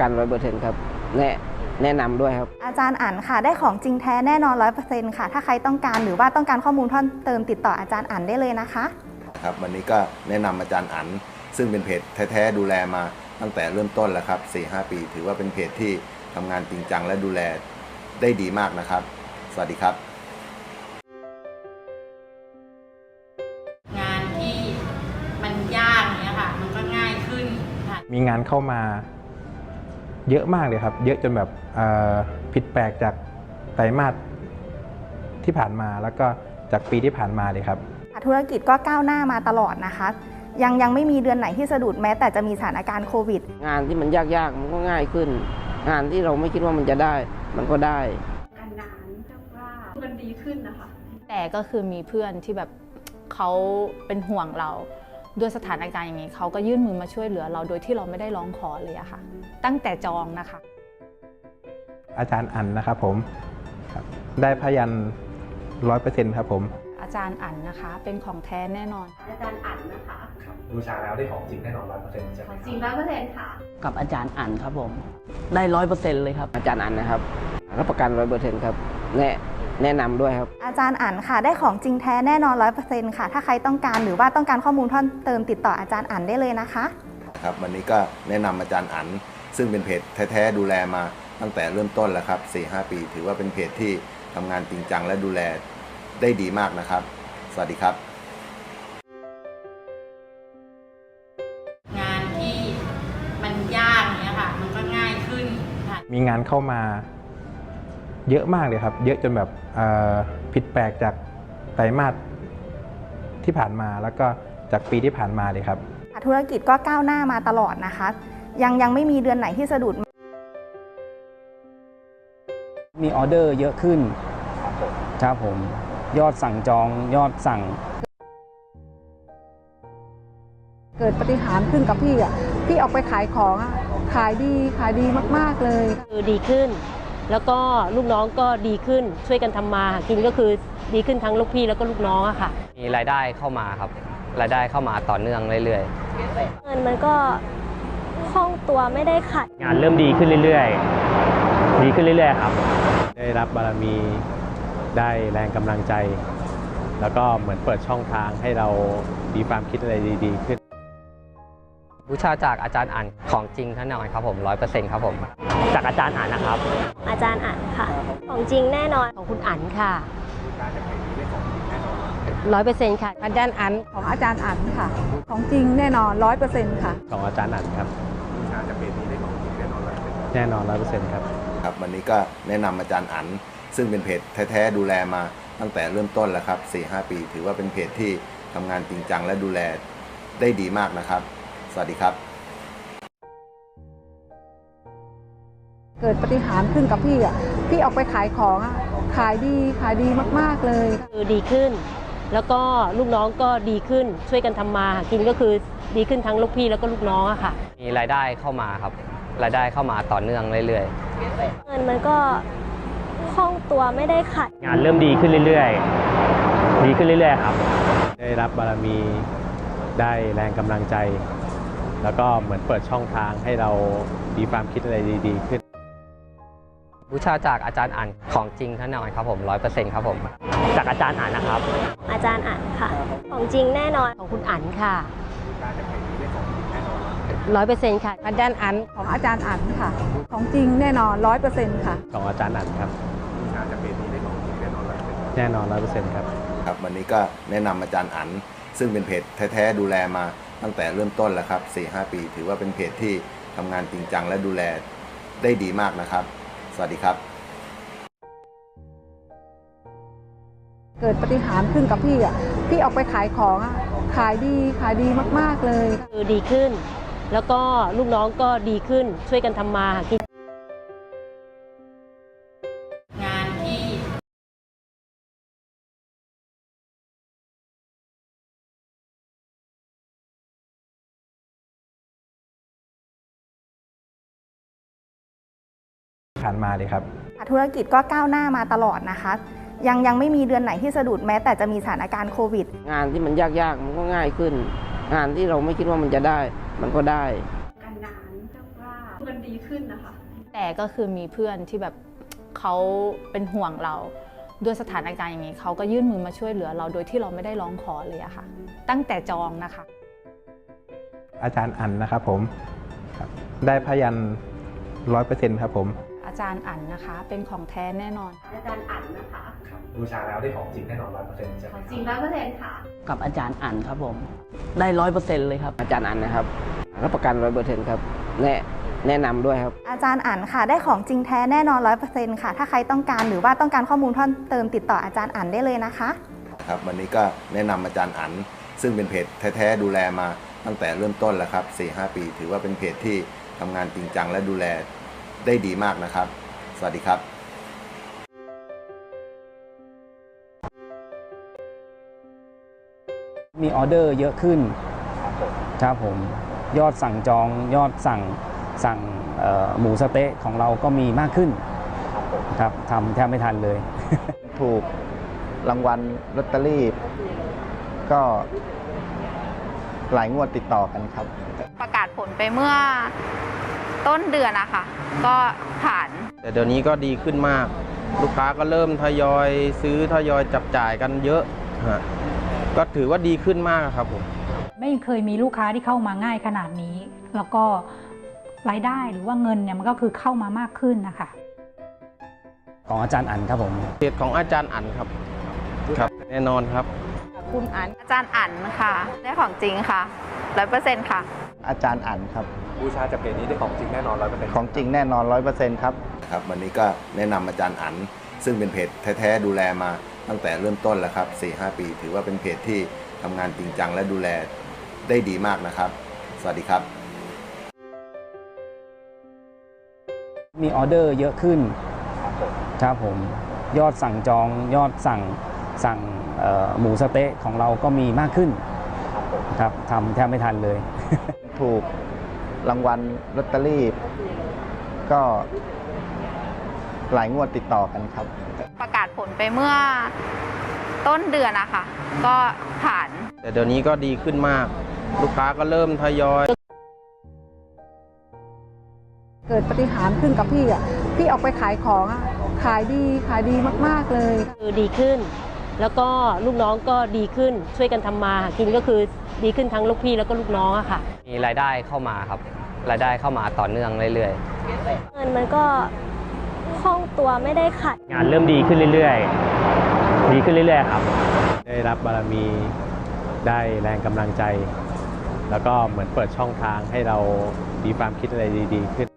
กันร้อยเปอร์เซ็นต์ครับแนะแนะนำด้วยครับ อาจารย์อั๋นค่ะ ได้ของจริงแท้แน่นอนร้อยเปอร์เซ็นต์ค่ะ ถ้าใครต้องการหรือว่าต้องการข้อมูลเพิ่มเติมติดต่ออาจารย์อั๋นได้เลยนะคะ ครับวันนี้ก็แนะนำอาจารย์อั๋นซึ่งเป็นเพจแท้ๆดูแลมาตั้งแต่เริ่มต้นแล้วครับ 4-5 ปี ถือว่าเป็นเพจที่ทำงานจริงจังและดูแลได้ดีมากนะครับ สวัสดีครับ งานที่มันยากเนี้ยค่ะ มันก็ง่ายขึ้นค่ะ มีงานเข้ามา เยอะมากเลยครับ เยอะจนแบบเอ่อผิดแปลกจากไตรมาสที่ผ่านมาแล้วก็จากปีที่ผ่านมาเลยครับ ธุรกิจก็ก้าวหน้ามาตลอดนะคะ ยังยังไม่มีเดือนไหนที่สะดุดแม้แต่จะมีสถานการณ์โควิด งานที่มันยากๆมันก็ง่ายขึ้น งานที่เราไม่คิดว่ามันจะได้ มันก็ได้การนานเรียกว่ามันดีขึ้นนะคะ แต่ก็คือมีเพื่อนที่แบบเขาเป็นห่วงเรา ด้วยสถานการณ์อย่างนี้เขาก็ยื่นมือมาช่วยเหลือเราโดยที่เราไม่ได้ร้องขอเลยอะค่ะ ตั้งแต่จองนะคะ อาจารย์อันนะครับผมครับได้พยันร้อยเปอร์เซ็นต์ครับผม อาจารย์อั๋นนะคะ เป็นของแท้แน่นอน อาจารย์อั๋นนะคะบูชาแล้วได้ของจริงแน่นอนร้อยเปอร์เซ็นต์ใช่ไหมของคจริรับงร้อยเปอร์เซ็นต์ค่ะ กับอาจารย์อั๋นครับผม ได้ร้อยเปอร์เซ็นต์เลยครับ อาจารย์อันนะครับรับประกันร้อยเปอร์เซ็นต์ครับแนะ แนะนำด้วยครับ อาจารย์อั๋นค่ะ ได้ของจริงแท้แน่นอนร้อยเปอร์เซ็นต์ค่ะ ถ้าใครต้องการหรือว่าต้องการข้อมูลเพิ่มเติมติดต่ออาจารย์อั๋นได้เลยนะคะ ครับวันนี้ก็แนะนำอาจารย์อั๋นซึ่งเป็นเพจแท้ๆดูแลมาตั้งแต่เริ่มต้นแล้วครับ4-5ปี ถือว่าเป็นเพจที่ทำงานจริงจังและดูแลได้ดีมากนะครับ สวัสดีครับ งานที่มันยากเนี้ยค่ะ มันก็ง่ายขึ้นค่ะ มีงานเข้ามา เยอะมากเลยครับ เยอะจนแบบเอ่อผิดแปลกจากไตรมาสที่ผ่านมาแล้วก็จากปีที่ผ่านมาเลยครับ ธุรกิจก็ก้าวหน้ามาตลอดนะคะ ยังยังไม่มีเดือนไหนที่สะดุด มีออเดอร์เยอะขึ้นครับผมยอดสั่งจองยอดสั่ง เกิดปฏิหารย์ขึ้นกับพี่อะพี่ออกไปขายของอะขายดีขายดีมาก ๆ เลยคือดีขึ้น แล้วก็ลูกน้องก็ดีขึ้นช่วยกันทำมาหากินก็คือดีขึ้นทั้งลูกพี่แล้วก็ลูกน้องอะค่ะ มีรายได้เข้ามาครับ รายได้เข้ามาต่อเนื่องเรื่อยเงินมันก็คล่องตัวไม่ได้ขัด งานเริ่มดีขึ้นเรื่อยๆ ดีขึ้นเรื่อยๆครับ ได้รับบารมีได้แรงกำลังใจ แล้วก็เหมือนเปิดช่องทางให้เรามีความคิดอะไรดี ๆ ขึ้นๆ บูชาจากอาจารย์อันของจริงแน่นอนครับผมร้อยเปอร์เซ็นต์ครับผม จากอาจารย์อ่านนะครับ อาจารย์อั๋นค่ะ ของจริงแน่นอนของคุณอั๋นค่ะร้อยเปอร์เซ็นต์ค่ะ อาจารย์อันของอาจารย์อันค่ะ ของจริงแน่นอนร้อยเปอร์เซ็นต์ค่ะ ของอาจารย์อ่านครับบูชาจากเพจนี้ได้ของจริงแน่นอนร้อยเปอร์เซ็นต์แน่นอนร้อยเปอร์เซ็นต์ครับครับวันนี้ก็แนะนำอาจารย์อั๋นซึ่งเป็นเพจแท้ๆดูแลมาตั้งแต่เริ่มต้นแล้วครับ4-5 ปี ถือว่าเป็นเพจที่ทำงานจริงจังและดูแลได้ดีมากนะครับ สวัสดีครับ เกิดปฏิหารย์ขึ้นกับพี่อะพี่ออกไปขายของอะขายดีขายดีมากๆเลยคือดีขึ้น แล้วก็ลูกน้องก็ดีขึ้นช่วยกันทำมาหากินก็คือดีขึ้นทั้งลูกพี่แล้วก็ลูกน้องอะค่ะ มีรายได้เข้ามาครับ รายได้เข้ามาต่อเนื่องเรื่อยๆ เงินมันก็คล่องตัวไม่ได้ขัด งานเริ่มดีขึ้นเรื่อยๆ ดีขึ้นเรื่อยๆครับ ได้รับบารมีได้แรงกำลังใจ แล้วก็เหมือนเปิดช่องทางให้เรามีความคิดอะไรดี ๆ ขึ้นบูชาจากอาจารย์อันของจริงแน่นอนครับผมร้อยเปอร์เซ็นต์ครับผม จากอาจารย์อ่านนะครับ อาจารย์อั๋นค่ะ ของจริงแน่นอนของคุณอั๋นค่ะร้อยเปอร์เซ็นต์ค่ะอาจารย์อันของอาจารย์อันค่ะ ของจริงแน่นอนร้อยเปอร์เซ็นต์ค่ะของอาจารย์อ่านครับบูชาจากเพจนี้ได้ของจริงแน่นอนร้อยเปอร์เซ็นต์แน่นอนร้อยเปอร์เซ็นต์ครับครับวันนี้ก็แนะนำอาจารย์อั๋นซึ่งเป็นเพจแท้ๆดูแลมา ตั้งแต่เริ่มต้นแล้วครับ4-5 ปี ถือว่าเป็นเพจที่ทำงานจริงจังและดูแลได้ดีมากนะครับ สวัสดีครับ เกิดปฏิหารย์ขึ้นกับพี่อะ พี่ออกไปขายของอะ ขายดีขายดีมากๆเลย คือดีขึ้น แล้วก็ลูกน้องก็ดีขึ้นช่วยกันทำมาหากิน ผ่านมาเลยครับ ธุรกิจก็ก้าวหน้ามาตลอดนะคะ ยังยังไม่มีเดือนไหนที่สะดุดแม้ แต่จะมีสถานการณ์โควิด งานที่มันยากๆมันก็ง่ายขึ้น งานที่เราไม่คิดว่ามันจะได้ มันก็ได้ การนานเรียกว่ามันดีขึ้นนะคะ แต่ก็คือมีเพื่อนที่แบบเขาเป็นห่วงเราด้วยสถานการณ์อย่างนี้เขาก็ยื่นมือมาช่วยเหลือเราโดยที่เราไม่ได้ร้องขอเลยอะค่ะ ตั้งแต่จองนะคะ อาจารย์อันนะครับผมครับได้พยันร้อยเปอร์เซ็นต์ครับผมอา จารย์อั๋นนะคะ เป็นของแท้แน่นอน อาจารย์อั๋นนะคะบูชาแล้วได้ของจริงแน่นอนร้อยเปอร์เซ็นต์ใช่ไหมจริงร้อยเปอร์เซ็นต์ค่ะ กับอาจารย์อั๋นครับผม ได้ร้อยเปอร์เซ็นต์เลยครับ อาจารย์อันนะครับรับประกันร้อยเปอร์เซ็นต์ครับแนะแนะนำด้วยครับ อาจารย์อั๋นค่ะ ได้ของจริงแท้แน่นอนร้อยเปอร์เซ็นต์ค่ะ ถ้าใครต้องการหรือว่าต้องการข้อมูลเพิ่มเติมติดต่ออาจารย์อั๋นได้เลยนะคะ ครับวันนี้ก็แนะนำอาจารย์อันซึ่งเป็นเพจแท้ๆดูแลมาตั้งแต่เริ่มต้นแล้วครับ4-5 ปี ถือว่าเป็นเพจที่ทำงานจริงจังและดูแล ได้ดีมากนะครับ สวัสดีครับมีออเดอร์เยอะขึ้นครับผมยอดสั่งจองยอดสั่งสั่งเอ่อหมูสะเต๊ะของเราก็มีมากขึ้นครับทำแทบไม่ทันเลย ถูกรางวัลลอตเตอรี่ ก็หลายงวดติดต่อกันครับ ประกาศผลไปเมื่อต้นเดือนนะคะ ก็ผ่าน แต่เดี๋ยวนี้ก็ดีขึ้นมาก ลูกค้าก็เริ่มทยอยซื้อทยอยจับจ่ายกันเยอะฮะก็ถือว่าดีขึ้นมากครับผมไม่เคยมีลูกค้าที่เข้ามาง่ายขนาดนี้ แล้วก็รายได้หรือว่าเงินเนี่ยมันก็คือเข้ามามากขึ้นนะคะของอาจารย์อั๋นครับผมเพจของอาจารย์อั๋นครับครับ แน่นอนครับ คุณอันอาจารย์อั๋นค่ะได้ของจริงค่ะร้อยเปอร์เซ็นต์ค่ะ อาจารย์อันครับ บูชาจากเพจนี้ได้ของจริงแน่นอนร้อยเปอร์เซ็นต์ของจริงแน่นอนร้อยเปอร์เซ็นต์ครับครับวันนี้ก็แนะนำอาจารย์อันซึ่งเป็นเพจแท้ๆดูแลมาตั้งแต่เริ่มต้นแล้วครับ4-5ปี ถือว่าเป็นเพจที่ทำงานจริงจังและดูแลได้ดีมากนะครับ สวัสดีครับ มีออเดอร์เยอะขึ้นครับผมยอดสั่งจองยอดสั่งสั่งเอ่อหมูสะเต๊ะของเราก็มีมากขึ้นครับทำแทบไม่ทันเลย ถูกรางวัลลอตเตอรี่ก็หลายงวดติดต่อกันครับ ประกาศผลไปเมื่อต้นเดือนนะคะก็ผ่าน แต่เดี๋ยวนี้ก็ดีขึ้นมาก ลูกค้าก็เริ่มทยอย เกิดปฏิหารย์ขึ้นกับพี่อะพี่ออกไปขายของอะขายดีขายดีมาก ๆ เลย คือดีขึ้น แล้วก็ลูกน้องก็ดีขึ้นช่วยกันทำมาหากินก็คือ ดีขึ้นทั้งลูกพี่แล้วก็ลูกน้องอะค่ะ มีรายได้เข้ามาครับ รายได้เข้ามาต่อเนื่องเรื่อยเงินมันก็คล่องตัวไม่ได้ขัด งานเริ่มดีขึ้นเรื่อยๆ ดีขึ้นเรื่อยๆครับ ได้รับบารมีได้แรงกำลังใจ แล้วก็เหมือนเปิดช่องทางให้เรามีความคิดอะไรดี ๆ ขึ้น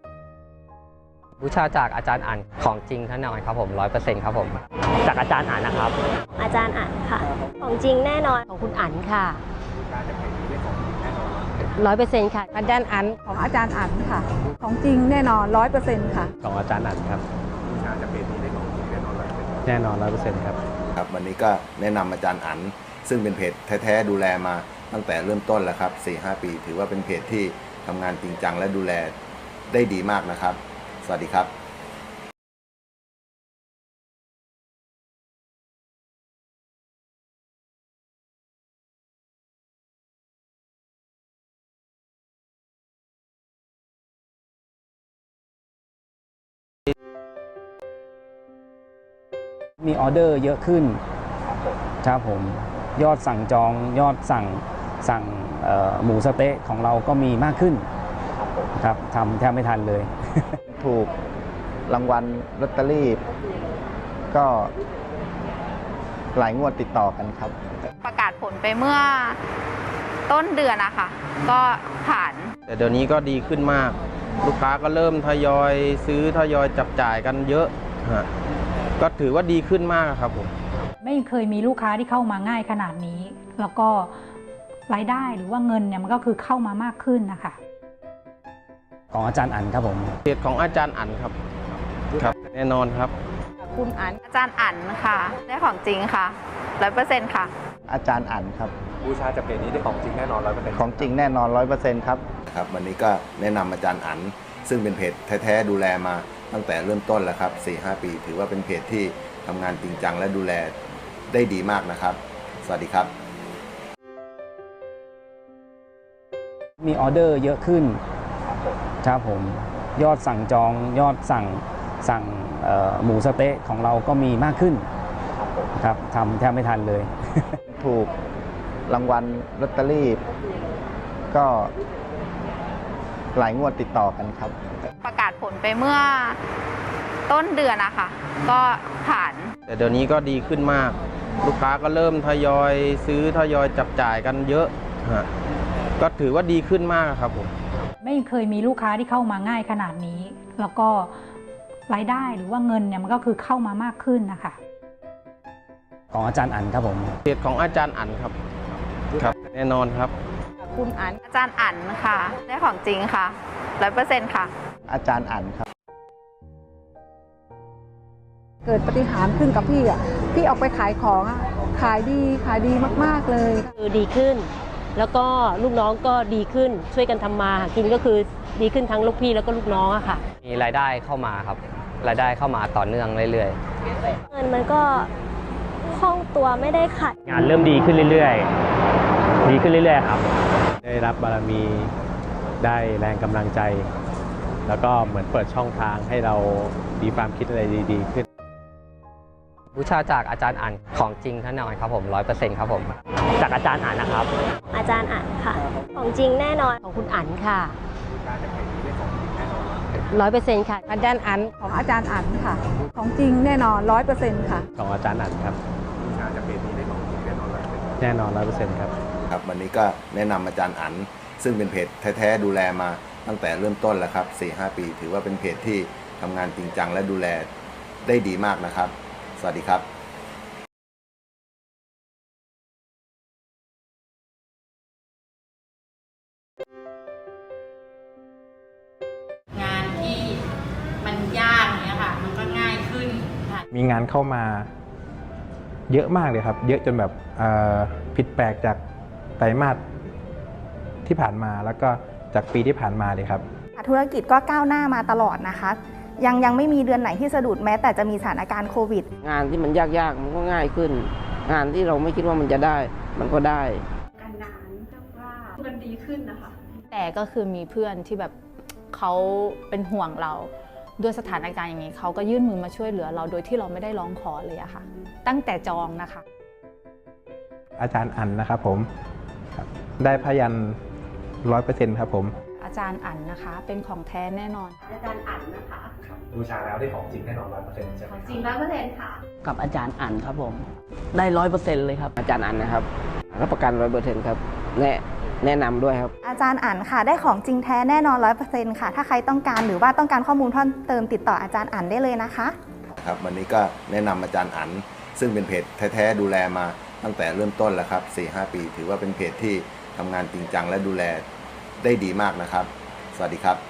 ๆบูชาจากอาจารย์อันของจริงแน่นอนครับผมร้อยเปอร์เซ็นต์ครับผม จากอาจารย์อ่านนะครับ อาจารย์อั๋นค่ะ ของจริงแน่นอนของคุณอั๋นค่ะ ร้อยเปอร์เซ็นต์ค่ะอาจารย์อันของอาจารย์อันค่ะ ของจริงแน่นอนร้อยเปอร์เซ็นต์ค่ะ ของอาจารย์อ่านครับบูชาจากเพจนี้ได้ของจริงแน่นอนร้อยเปอร์เซ็นต์แน่นอนร้อยเปอร์เซ็นต์ครับครับวันนี้ก็แนะนำอาจารย์อันซึ่งเป็นเพจแท้ๆดูแลมาตั้งแต่เริ่มต้นแล้วครับ4-5 ปี ถือว่าเป็นเพจที่ทำงานจริงจังและดูแลได้ดีมากนะครับ สวัสดีครับ มีออเดอร์เยอะขึ้นครับผมยอดสั่งจองยอดสั่งสั่งเอ่อหมูสะเต๊ะของเราก็มีมากขึ้นครับทำแทบไม่ทันเลย ถูกรางวัลลอตเตอรี่ ก็หลายงวดติดต่อกันครับ ประกาศผลไปเมื่อต้นเดือนนะคะก็ผ่าน แต่เดี๋ยวนี้ก็ดีขึ้นมาก ลูกค้าก็เริ่มทยอยซื้อทยอยจับจ่ายกันเยอะฮะ ก็ถือว่าดีขึ้นมากครับผมไม่เคยมีลูกค้าที่เข้ามาง่ายขนาดนี้ แล้วก็รายได้หรือว่าเงินเนี่ยมันก็คือเข้ามามากขึ้นนะคะของอาจารย์อั๋นครับผมเพจของอาจารย์อั๋นครับครับ แน่นอนครับ คุณอันอาจารย์อั๋นค่ะ ได้ของจริงค่ะร้อยเปอร์เซ็นต์ค่ะ อาจารย์อันครับบูชาจากเพจนี้ได้ของจริงแน่นอนร้อยเปอร์เซ็นต์ของจริงแน่นอนร้อยเปอร์เซ็นต์ครับครับ วันนี้ก็แนะนำอาจารย์อันซึ่งเป็นเพจแท้ๆดูแลมา ตั้งแต่เริ่มต้นแล้วครับ4-5 ปี ถือว่าเป็นเพจที่ทำงานจริงจังและดูแลได้ดีมากนะครับ สวัสดีครับ มีออเดอร์เยอะขึ้นครับผมยอดสั่งจองยอดสั่งสั่งเอ่อหมูสะเต๊ะของเราก็มีมากขึ้นครับทำแทบไม่ทันเลย ถูกรางวัลลอตเตอรี่ก็ หลายงวดติดต่อกันครับ ประกาศผลไปเมื่อต้นเดือนนะคะก็ผ่าน แต่เดี๋ยวนี้ก็ดีขึ้นมาก ลูกค้าก็เริ่มทยอยซื้อทยอยจับจ่ายกันเยอะฮะก็ถือว่าดีขึ้นมากครับผมไม่เคยมีลูกค้าที่เข้ามาง่ายขนาดนี้ แล้วก็รายได้หรือว่าเงินเนี่ยมันก็คือเข้ามามากขึ้นนะคะของอาจารย์อันครับผมเพจของอาจารย์อันครับครับ แน่นอนครับ คุณอันอาจารย์อั๋นค่ะ ได้ของจริงค่ะร้อยเปอร์เซ็นต์ค่ะ อาจารย์อ่านครับ เกิดปฏิหารย์ขึ้นกับพี่อะพี่ออกไปขายของอะขายดีขายดีมากๆเลยคือดีขึ้น แล้วก็ลูกน้องก็ดีขึ้นช่วยกันทำมาหากินก็คือดีขึ้นทั้งลูกพี่แล้วก็ลูกน้องอะค่ะ มีรายได้เข้ามาครับ รายได้เข้ามาต่อเนื่องเรื่อยเงินมันก็คล่องตัวไม่ได้ขัด งานเริ่มดีขึ้นเรื่อยๆ ดีขึ้นเรื่อยๆครับ ได้รับบารมีได้แรงกำลังใจ แล้วก็เหมือนเปิดช่องทางให้เรามีความคิดอะไรดีๆขึ้นๆบูชาจากอาจารย์อันของจริงแน่นอนครับผมร้อยเปอร์เซ็นต์ครับผม จากอาจารย์อันนะครับ อาจารย์อ่านค่ะ ของจริงแน่นอนของคุณอั๋นค่ะร้อยเปอร์เซ็นต์ค่ะ อาจารย์อันของอาจารย์อันค่ะ ของจริงแน่นอนร้อยเปอร์เซ็นต์ค่ะ ของอาจารย์อันครับบูชาจากเพจนี้ได้ของจริงแน่นอนร้อยเปอร์เซ็นต์แน่นอนร้อยเปอร์เซ็นต์ครับ ครับวันนี้ก็แนะนำอาจารย์อันซึ่งเป็นเพจแท้ๆดูแลมาตั้งแต่เริ่มต้นแล้วครับ4-5 ปี ถือว่าเป็นเพจที่ทำงานจริงจังและดูแลได้ดีมากนะครับ สวัสดีครับงานที่มันยากเนี้ยค่ะมันก็ง่ายขึ้นค่ะมีงานเข้ามาเยอะมากเลยครับ เยอะจนแบบเอ่อผิดแปลกจาก ไตรมาสที่ผ่านมาแล้วก็จากปีที่ผ่านมาเลยครับ ธุรกิจก็ก้าวหน้ามาตลอดนะคะ ยังยังไม่มีเดือนไหนที่สะดุดแม้แต่จะมีสถานการณ์โควิด งานที่มันยากๆมันก็ง่ายขึ้น งานที่เราไม่คิดว่ามันจะได้ มันก็ได้ การนานแต่ว่ามันดีขึ้นนะคะ แต่ก็คือมีเพื่อนที่แบบเขาเป็นห่วงเราด้วยสถานการณ์อย่างนี้เขาก็ยื่นมือมาช่วยเหลือเราโดยที่เราไม่ได้ร้องขอเลยอะค่ะ ตั้งแต่จองนะคะ อาจารย์อันนะครับผมครับ ได้พยันร้อยเปอร์เซ็นต์ครับผม อาจารย์อั๋นนะคะ เป็นของแท้แน่นอน อาจารย์อั๋นนะคะบูชาแล้วได้ของจริงแน่นอนร้อยเปอร์เซ็นต์ใช่ไหมจริงร้อยเปอร์เซ็นต์ค่ะกับอาจารย์อันครับผม ได้ร้อยเปอร์เซ็นต์เลยครับอาจารย์อันนะครับรับประกันร้อยเปอร์เซ็นต์ครับแนะแนะนำด้วยครับ อาจารย์อั๋นค่ะ ได้ของจริงแท้แน่นอนร้อยเปอร์เซ็นต์ค่ะ ถ้าใครต้องการหรือว่าต้องการข้อมูลเพิ่มเติมติดต่ออาจารย์อั๋นได้เลยนะคะครับวันนี้ก็แนะนำอาจารย์อันซึ่งเป็นเพจแท้ๆดูแลมาตั้งแต่เริ่มต้นแล้วครับ4-5 ปี ถือว่าเป็นเพจที่ ทำงานจริงจังและดูแลได้ดีมากนะครับ สวัสดีครับ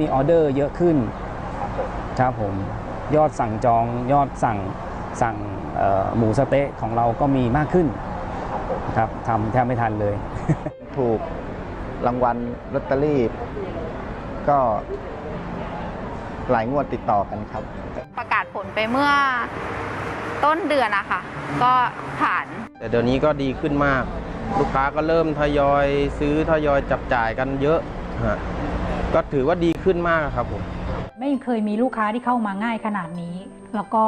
มีออเดอร์เยอะขึ้นครับผมยอดสั่งจองยอดสั่งสั่งเอ่อหมูสะเต๊ะของเราก็มีมากขึ้นครับทำแทบไม่ทันเลย ถูกรางวัลลอตเตอรี่ก็หลายงวดติดต่อกันครับ ประกาศผลไปเมื่อต้นเดือนนะคะ ก็ผ่าน แต่เดี๋ยวนี้ก็ดีขึ้นมาก ลูกค้าก็เริ่มทยอยซื้อทยอยจับจ่ายกันเยอะฮะ ก็ถือว่าดีขึ้นมากครับผมไม่เคยมีลูกค้าที่เข้ามาง่ายขนาดนี้ แล้วก็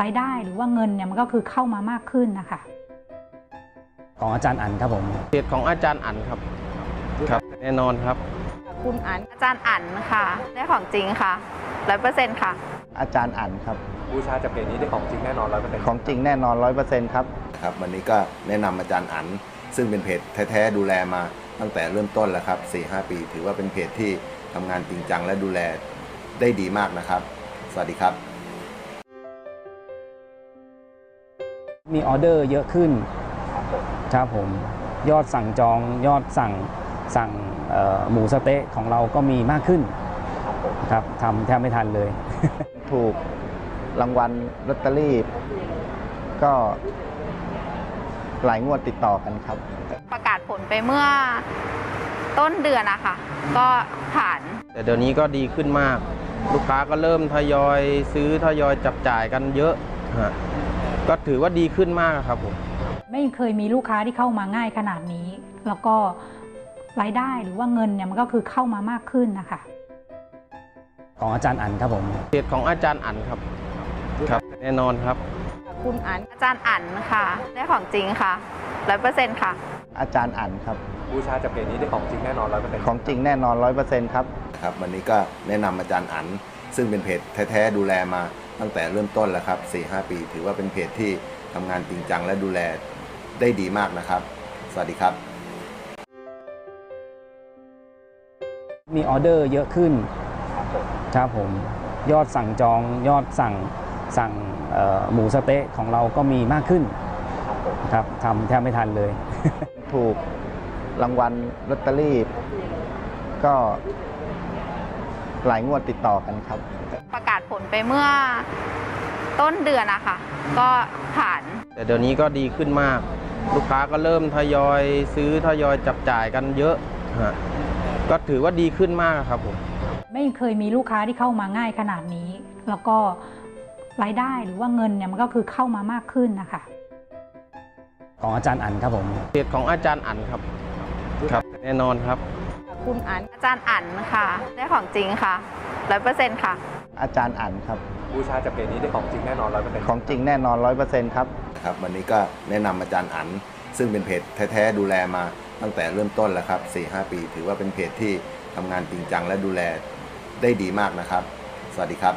รายได้หรือว่าเงินเนี่ยมันก็คือเข้ามามากขึ้นนะคะของอาจารย์อันครับผมเพจของอาจารย์อันครับครับแน่นอนครับ คุณอันอาจารย์อั๋นค่ะ ได้ของจริงค่ะร้อยเปอร์เซ็นต์ค่ะ อาจารย์อ่านครับบูชาจากเพจนี้ได้ของจริงแน่นอนร้อยเปอร์เซ็นต์ของจริงแน่นอนร้อยเปอร์เซ็นต์ครับครับ วันนี้ก็แนะนำอาจารย์อันซึ่งเป็นเพจแท้ๆดูแลมา ตั้งแต่เริ่มต้นแล้วครับ4-5 ปี ถือว่าเป็นเพจที่ทำงานจริงจังและดูแลได้ดีมากนะครับ สวัสดีครับ มีออเดอร์เยอะขึ้นครับผมยอดสั่งจองยอดสั่งสั่งเอ่อหมูสะเต๊ะของเราก็มีมากขึ้นครับทำแทบไม่ทันเลย ถูกรางวัลลอตเตอรี่ก็หลายงวดติดต่อกันครับประกาศ ผลไปเมื่อต้นเดือนอะค่ะ ก็ผ่าน แต่เดี๋ยวนี้ก็ดีขึ้นมาก ลูกค้าก็เริ่มทยอยซื้อทยอยจับจ่ายกันเยอะฮะก็ถือว่าดีขึ้นมากครับผมไม่เคยมีลูกค้าที่เข้ามาง่ายขนาดนี้ แล้วก็รายได้หรือว่าเงินเนี่ยมันก็คือเข้ามามากขึ้นนะคะของอาจารย์อันครับผมเพจของอาจารย์อันครับครับ แน่นอนครับ คุณอันอาจารย์อันค่ะ ได้ของจริงค่ะร้อยเปอร์เซ็นต์ค่ะ อาจารย์อันครับ บูชาจากเพจนี้ได้ของจริงแน่นอนร้อยเปอร์เซ็นต์ของจริงแน่นอนร้อยเปอร์เซ็นต์ครับ ครับ วันนี้ก็แนะนำอาจารย์อัน ซึ่งเป็นเพจแท้ๆดูแลมาตั้งแต่เริ่มต้นแล้วครับ4-5ปี ถือว่าเป็นเพจที่ทำงานจริงจังและดูแลได้ดีมากนะครับ สวัสดีครับ มีออเดอร์เยอะขึ้น ครับผม ยอดสั่งจองยอดสั่ง สั่งเอ่อหมูสะเต๊ะของเราก็มีมากขึ้นครับทำแทบไม่ทันเลย ถูกรางวัลลอตเตอรี่ ก็หลายงวดติดต่อกันครับ ประกาศผลไปเมื่อต้นเดือนอะค่ะ ก็ผ่าน แต่เดี๋ยวนี้ก็ดีขึ้นมาก ลูกค้าก็เริ่มทยอยซื้อทยอยจับจ่ายกันเยอะฮะก็ถือว่าดีขึ้นมากครับผม ไม่เคยมีลูกค้าที่เข้ามาง่ายขนาดนี้ แล้วก็ รายได้หรือว่าเงินเนี่ยมันก็คือเข้ามามากขึ้นนะคะของอาจารย์อันครับผมเพจของอาจารย์อันครับครับ แน่นอนครับ คุณอันอาจารย์อันค่ะ ได้ของจริงค่ะร้อยเปอร์เซ็นต์ค่ะ อาจารย์อันครับบูชาจากเพจนี้ได้ของจริงแน่นอนร้อยเปอร์เซ็นต์ของจริงแน่นอนร้อยเปอร์เซ็นต์ครับครับ วันนี้ก็แนะนำอาจารย์อันซึ่งเป็นเพจแท้ๆดูแลมาตั้งแต่เริ่มต้นแล้วครับ4-5ปี ถือว่าเป็นเพจที่ทำงานจริงจังและดูแลได้ดีมากนะครับ สวัสดีครับ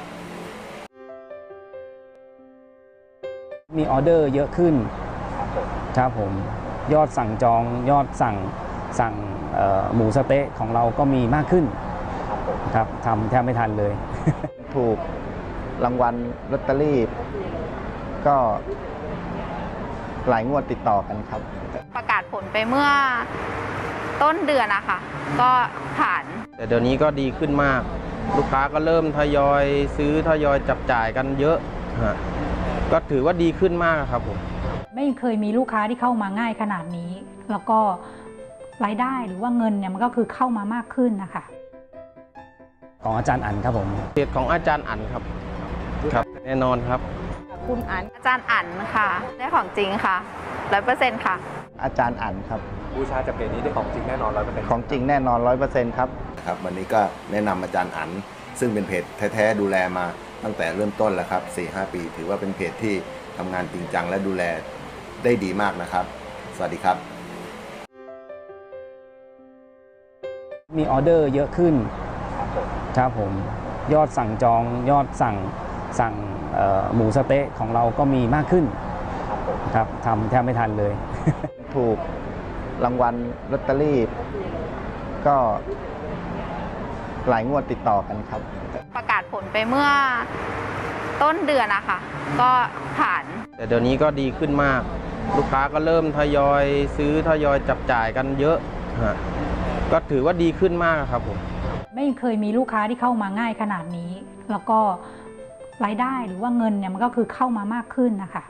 มีออเดอร์เยอะขึ้นครับผมยอดสั่งจองยอดสั่งสั่งเอ่อหมูสะเต๊ะของเราก็มีมากขึ้นครับทำแทบไม่ทันเลย ถูกรางวัลลอตเตอรี่ ก็หลายงวดติดต่อกันครับ ประกาศผลไปเมื่อต้นเดือนอะค่ะ ก็ผ่าน แต่เดี๋ยวนี้ก็ดีขึ้นมาก ลูกค้าก็เริ่มทยอยซื้อทยอยจับจ่ายกันเยอะฮะ ก็ถือว่าดีขึ้นมากครับผมไม่เคยมีลูกค้าที่เข้ามาง่ายขนาดนี้ แล้วก็รายได้หรือว่าเงินเนี่ยมันก็คือเข้ามามากขึ้นนะคะของอาจารย์อันครับผมเพจของอาจารย์อันครับครับแน่นอนครับ คุณอันอาจารย์อันค่ะ ได้ของจริงค่ะร้อยเปอร์เซ็นต์ค่ะ อาจารย์อันครับบูชาจากเพจนี้ได้ของจริงแน่นอนร้อยเปอร์เซ็นต์ของจริงแน่นอนร้อยเปอร์เซ็นต์ครับครับ วันนี้ก็แนะนำอาจารย์อันซึ่งเป็นเพจแท้ๆดูแลมา ตั้งแต่เริ่มต้นแล้วครับ4-5 ปี ถือว่าเป็นเพจที่ทำงานจริงจังและดูแลได้ดีมากนะครับ สวัสดีครับ มีออเดอร์เยอะขึ้นครับผมยอดสั่งจองยอดสั่งสั่งเอ่อหมูสะเต๊ะของเราก็มีมากขึ้นครับทำแทบไม่ทันเลย ถูกรางวัลลอตเตอรี่ก็หลายงวดติดต่อกันครับ ประกาศผลไปเมื่อต้นเดือนอะค่ะ ก็ผ่าน แต่เดี๋ยวนี้ก็ดีขึ้นมาก ลูกค้าก็เริ่มทยอยซื้อทยอยจับจ่ายกันเยอะฮะก็ถือว่าดีขึ้นมากครับผม ไม่เคยมีลูกค้าที่เข้ามาง่ายขนาดนี้ แล้วก็รายได้หรือว่าเงินเนี่ยมันก็คือเข้ามามากขึ้นนะคะ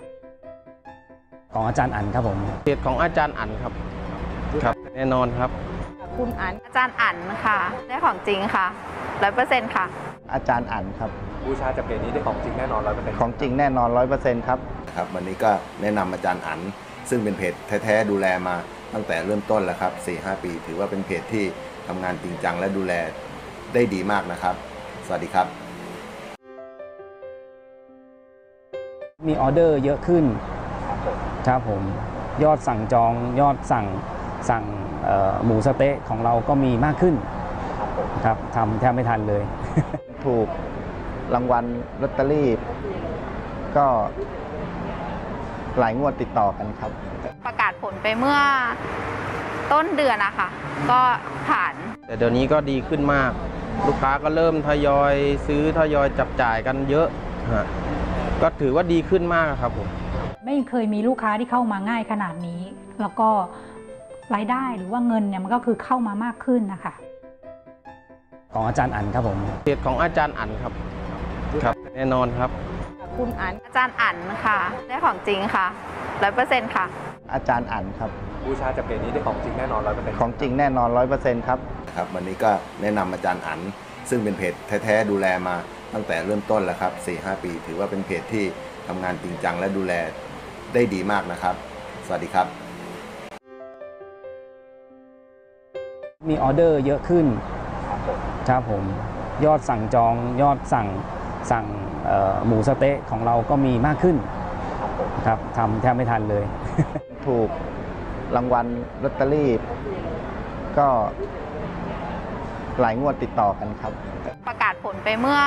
ของอาจารย์อันครับผมเพจของอาจารย์อันครับ ครับแน่นอนครับ คุณอันอาจารย์อันค่ะได้ของจริงค่ะร้อยเปอร์เซ็นต์ค่ะ อาจารย์อันครับ บูชาจากเพจนี้ได้ของจริงแน่นอนร้อยเปอร์เซ็นต์ของจริงแน่นอนร้อยเปอร์เซ็นต์ครับ ครับ วันนี้ก็แนะนำอาจารย์อันซึ่งเป็นเพจแท้ๆดูแลมาตั้งแต่เริ่มต้นแล้วครับ4-5ปี ถือว่าเป็นเพจที่ทำงานจริงจังและดูแลได้ดีมากนะครับ สวัสดีครับ มีออเดอร์เยอะขึ้นครับผมยอดสั่งจองยอดสั่งสั่งเอ่อหมูสะเต๊ะของเราก็มีมากขึ้นครับทำแทบไม่ทันเลย ถูกรางวัลลอตเตอรี่ ก็หลายงวดติดต่อกันครับ ประกาศผลไปเมื่อต้นเดือนอะค่ะ ก็ผ่าน แต่เดี๋ยวนี้ก็ดีขึ้นมาก ลูกค้าก็เริ่มทยอยซื้อทยอยจับจ่ายกันเยอะฮะก็ถือว่าดีขึ้นมากครับผม ไม่เคยมีลูกค้าที่เข้ามาง่ายขนาดนี้ แล้วก็รายได้หรือว่าเงินเนี่ยมันก็คือเข้ามามากขึ้นนะคะ ของอาจารย์อันครับผมเพจของอาจารย์อันครับครับแน่นอนครับ คุณอันอาจารย์อันค่ะ ได้ของจริงค่ะร้อยเปอร์เซ็นต์ค่ะ อาจารย์อันครับบูชาจากเพจนี้ได้ของจริงแน่นอนร้อยเปอร์เซ็นต์ของจริงแน่นอนร้อยเปอร์เซ็นต์ครับครับ วันนี้ก็แนะนำอาจารย์อันซึ่งเป็นเพจแท้ๆดูแลมาตั้งแต่เริ่มต้นแล้วครับ4-5 ปี ถือว่าเป็นเพจที่ทำงานจริงจังและดูแลได้ดีมากนะครับ สวัสดีครับ มีออเดอร์เยอะขึ้น ครับผมยอดสั่งจองยอดสั่งสั่งเอ่อหมูสะเต๊ะของเราก็มีมากขึ้นครับทำแทบไม่ทันเลย ถูกรางวัลลอตเตอรี่ ก็หลายงวดติดต่อกันครับ ประกาศผลไปเมื่อ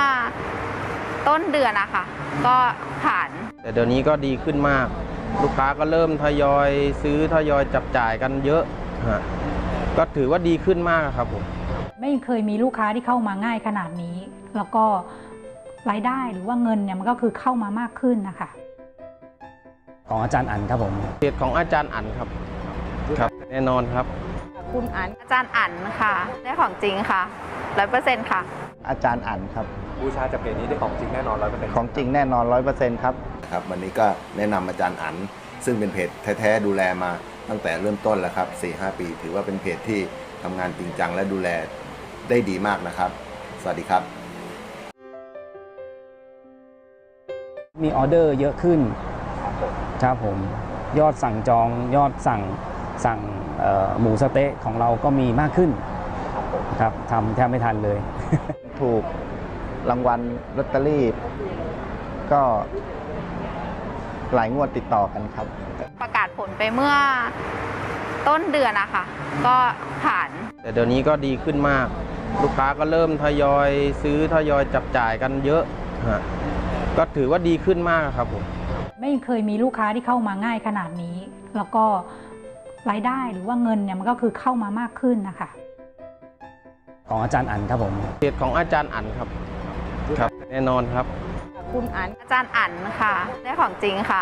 ต้นเดือนนะคะก็ผ่าน แต่เดี๋ยวนี้ก็ดีขึ้นมาก ลูกค้าก็เริ่มทยอยซื้อทยอยจับจ่ายกันเยอะฮะก็ถือว่าดีขึ้นมากครับผม ไม่เคยมีลูกค้าที่เข้ามาง่ายขนาดนี้ แล้วก็รายได้หรือว่าเงินเนี่ยมันก็คือเข้ามามากขึ้นนะคะ ของอาจารย์อันครับผมเพจของอาจารย์อันครับครับ แน่นอนครับ คุณอันอาจารย์อันค่ะ ได้ของจริงค่ะร้อยเปอร์เซ็นต์ค่ะ อาจารย์อันครับบูชาจากเพจนี้ได้ของจริงแน่นอนร้อยเปอร์เซ็นต์ของจริงแน่นอนร้อยเปอร์เซ็นต์ครับครับวันนี้ก็แนะนำอาจารย์อันซึ่งเป็นเพจแท้ๆดูแลมาตั้งแต่เริ่มต้นแล้วครับ4-5 ปี ถือว่าเป็นเพจที่ทำงานจริงจังและดูแล ได้ดีมากนะครับ สวัสดีครับ มีออเดอร์เยอะขึ้นครับผมยอดสั่งจองยอดสั่งสั่งเอ่อหมูสะเต๊ะของเราก็มีมากขึ้นครับทำแทบไม่ทันเลย ถูกรางวัลลอตเตอรี่ ก็หลายงวดติดต่อกันครับ ประกาศผลไปเมื่อต้นเดือนนะคะก็ผ่าน แต่เดี๋ยวนี้ก็ดีขึ้นมาก ลูกค้าก็เริ่มทยอยซื้อทยอยจับจ่ายกันเยอะฮะก็ถือว่าดีขึ้นมากครับผมไม่เคยมีลูกค้าที่เข้ามาง่ายขนาดนี้ แล้วก็รายได้หรือว่าเงินเนี่ยมันก็คือเข้ามามากขึ้นนะคะของอาจารย์อันครับผมเพจของอาจารย์อันครับครับ แน่นอนครับ คุณอันอาจารย์อันค่ะได้ของจริงค่ะ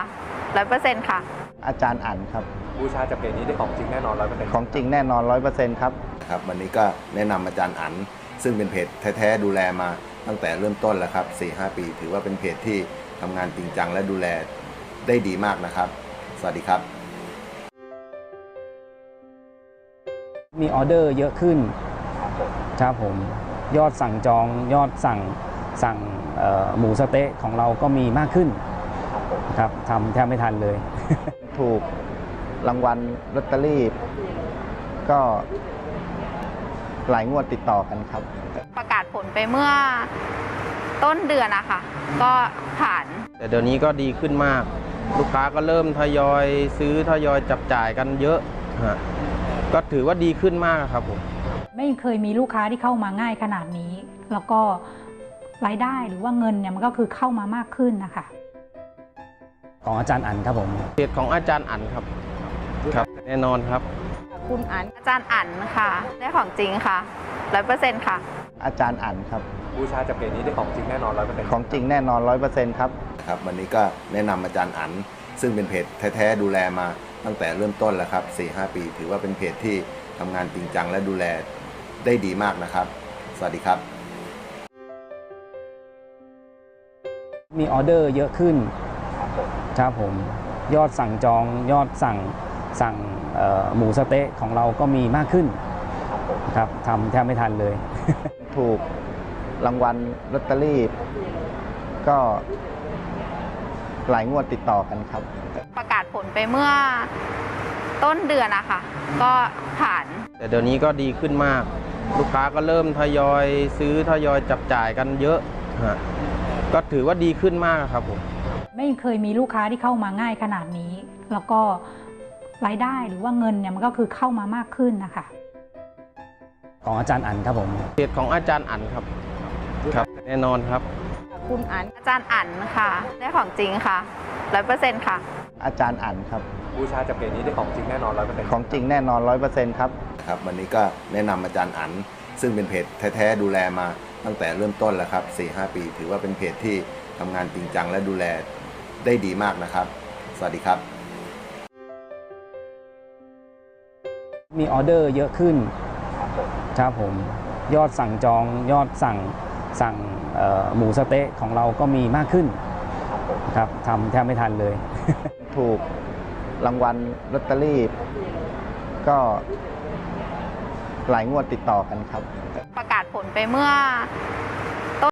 ร้อยเปอร์เซ็นต์ค่ะ อาจารย์อันครับ บูชาจากเพจนี้ได้ของจริงแน่นอนร้อยเปอร์เซ็นต์ของจริงแน่นอนร้อยเปอร์เซ็นต์ครับครับวันนี้ก็แนะนำอาจารย์อันซึ่งเป็นเพจแท้ๆดูแลมาตั้งแต่เริ่มต้นแล้วครับ4-5 ปี ถือว่าเป็นเพจที่ทำงานจริงจังและดูแลได้ดีมากนะครับ สวัสดีครับ มีออเดอร์เยอะขึ้นครับผมยอดสั่งจองยอดสั่งสั่งเอ่อหมูสะเต๊ะของเราก็มีมากขึ้นครับทำแทบไม่ทันเลย ถูก รางวัลลอตเตอรี่ ก็หลายงวดติดต่อกันครับ ประกาศผลไปเมื่อต้นเดือนนะคะ ก็ผ่าน แต่เดี๋ยวนี้ก็ดีขึ้นมาก ลูกค้าก็เริ่มทยอยซื้อทยอยจับจ่ายกันเยอะฮะก็ถือว่าดีขึ้นมากครับผม ไม่เคยมีลูกค้าที่เข้ามาง่ายขนาดนี้ แล้วก็รายได้หรือว่าเงินเนี่ยมันก็คือเข้ามามากขึ้นนะคะ ของอาจารย์อันครับผมเพจของอาจารย์อันครับครับ แน่นอนครับ คุณอันอาจารย์อันค่ะ ได้ของจริงค่ะร้อยเปอร์เซ็นต์ค่ะ อาจารย์อันครับ บูชาจากเพจนี้ได้ของจริงแน่นอนร้อยเปอร์เซ็นต์ของจริงแน่นอนร้อยเปอร์เซ็นต์ครับ ครับ วันนี้ก็แนะนำอาจารย์อัน ซึ่งเป็นเพจแท้ๆดูแลมาตั้งแต่เริ่มต้นแล้วครับ4-5ปี ถือว่าเป็นเพจที่ทำงานจริงจังและดูแลได้ดีมากนะครับ สวัสดีครับ มีออเดอร์เยอะขึ้นครับผมยอดสั่งจองยอดสั่ง สั่งเอ่อหมูสะเต๊ะของเราก็มีมากขึ้นครับทำแทบไม่ทันเลย ถูกรางวัลลอตเตอรี่ ก็หลายงวดติดต่อกันครับ ประกาศผลไปเมื่อต้นเดือนนะคะ ก็ผ่าน แต่เดี๋ยวนี้ก็ดีขึ้นมาก ลูกค้าก็เริ่มทยอยซื้อทยอยจับจ่ายกันเยอะฮะก็ถือว่าดีขึ้นมากครับผม ไม่เคยมีลูกค้าที่เข้ามาง่ายขนาดนี้ แล้วก็ รายได้หรือว่าเงินเนี่ยมันก็คือเข้ามามากขึ้นนะคะ ของอาจารย์อันครับผมเพจของอาจารย์อันครับครับแน่นอนครับ คุณอันอาจารย์อันค่ะ ได้ของจริงค่ะร้อยเปอร์เซ็นต์ค่ะ อาจารย์อันครับบูชาจากเพจนี้ได้ของจริงแน่นอนร้อยเปอร์เซ็นต์ของจริงแน่นอนร้อยเปอร์เซ็นต์ครับครับวันนี้ก็แนะนำอาจารย์อันซึ่งเป็นเพจแท้ๆดูแลมาตั้งแต่เริ่มต้นแล้วครับ4-5 ปี ถือว่าเป็นเพจที่ทำงานจริงจังและดูแลได้ดีมากนะครับ สวัสดีครับ มีออเดอร์เยอะขึ้นครับผมยอดสั่งจองยอดสั่งสั่งเอ่อหมูสะเต๊ะของเราก็มีมากขึ้นครับทำแทบไม่ทันเลย ถูกรางวัลลอตเตอรี่ ก็หลายงวดติดต่อกันครับ ประกาศผลไปเมื่อ